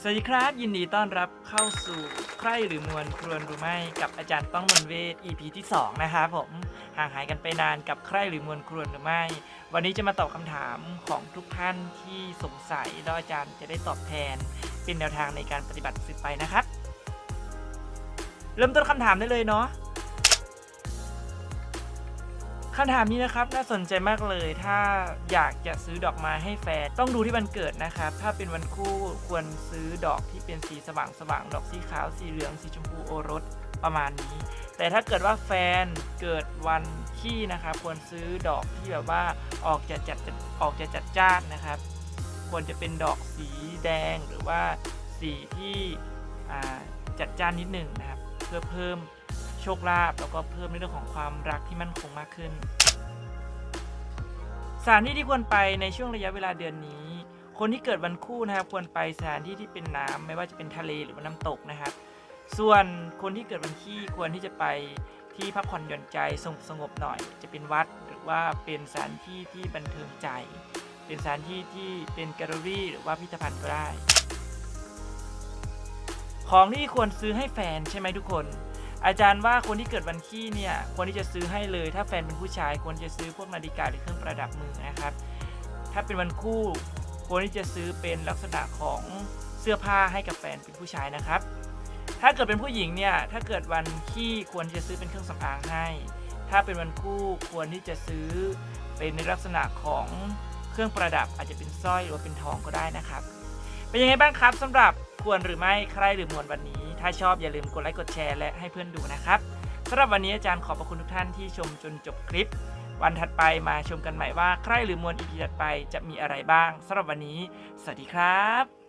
สวัสดีครับ ยินดีต้อนรับเข้าสู่ใครหรือมวลครวนหรือไม่กับอาจารย์ต้องมนเวท EP ที่ 2 นะครับผมห่างหายกันไปนานกับใครหรือมวลครวนหรือไม่ วันนี้จะมาตอบคำถามของทุกท่านที่สงสัยแล้วอาจารย์จะได้ตอบแทน เป็นแนวทางในการปฏิบัติสืบไปนะครับ เริ่มต้นคำถามได้เลยเนาะ คำถามนี้นะครับน่าสนใจมากเลย ถ้าอยากจะซื้อดอกไม้ให้แฟน ต้องดูที่วันเกิดนะครับ ถ้าเป็นวันคู่ควรซื้อดอกที่เป็นสีสว่างสว่างๆดอกสีขาวสีเหลืองสีชมพูโอรสประมาณนี้ แต่ถ้าเกิดว่าแฟนเกิดวันขี้นะครับควรซื้อดอกที่แบบว่าออกจะจัดออกจะจัดจ้านนะครับ ควรจะเป็นดอกสีแดงหรือว่าสีที่จัดจ้านนิดหนึ่งนะครับ เพื่อเพิ่ม โชคลาภแล้วก็เพิ่มในเรื่องของความรักที่มั่นคงมากขึ้นสถานที่ที่ควรไปในช่วงระยะเวลาเดือนนี้ คนที่เกิดวันคู่นะครับควรไปสถานที่ที่เป็นน้ำไม่ว่าจะเป็นทะเลหรือว่าน้ำตกนะครับส่วนคนที่เกิดวันขี้ควรที่จะไปที่พักผ่อนหย่อนใจสงบสงบหน่อย จะเป็นวัดหรือว่าเป็นสถานที่ที่บันเทิงใจ เป็นสถานที่ที่เป็นแกลเลอรี่ หรือว่าพิพิธภัณฑ์ก็ได้ ของที่ควรซื้อให้แฟนใช่ไหมทุกคน อาจารย์ว่าคนที่เกิดวันขี้เนี่ยควรที่จะซื้อให้เลย ถ้าแฟนเป็นผู้ชายควรจะซื้อพวกนาฬิกาหรือเครื่องประดับมือนะครับ ถ้าเป็นวันคู่ควรที่จะซื้อเป็นลักษณะของเสื้อผ้าให้กับแฟนเป็นผู้ชายนะครับ ถ้าเกิดเป็นผู้หญิงเนี่ยถ้าเกิดวันขี้ควรที่จะซื้อเป็นเครื่องสำอางให้ ถ้าเป็นวันคู่ควรที่จะซื้อเป็นในลักษณะของเครื่องประดับอาจจะเป็นสร้อยหรือว่าเป็นทองก็ได้นะครับ เป็นยังไงบ้างครับสำหรับควรหรือไม่ใครหรือมวลวันนี้ ถ้าชอบอย่าลืมกดไลค์กดแชร์และให้เพื่อนดูนะครับสำหรับวันนี้อาจารย์ขอบพระคุณทุกท่านที่ชมจนจบคลิป วันถัดไปมาชมกันใหม่ว่าใครหรือมวลอีพีถัดไปจะมีอะไรบ้างสำหรับวันนี้ สวัสดีครับ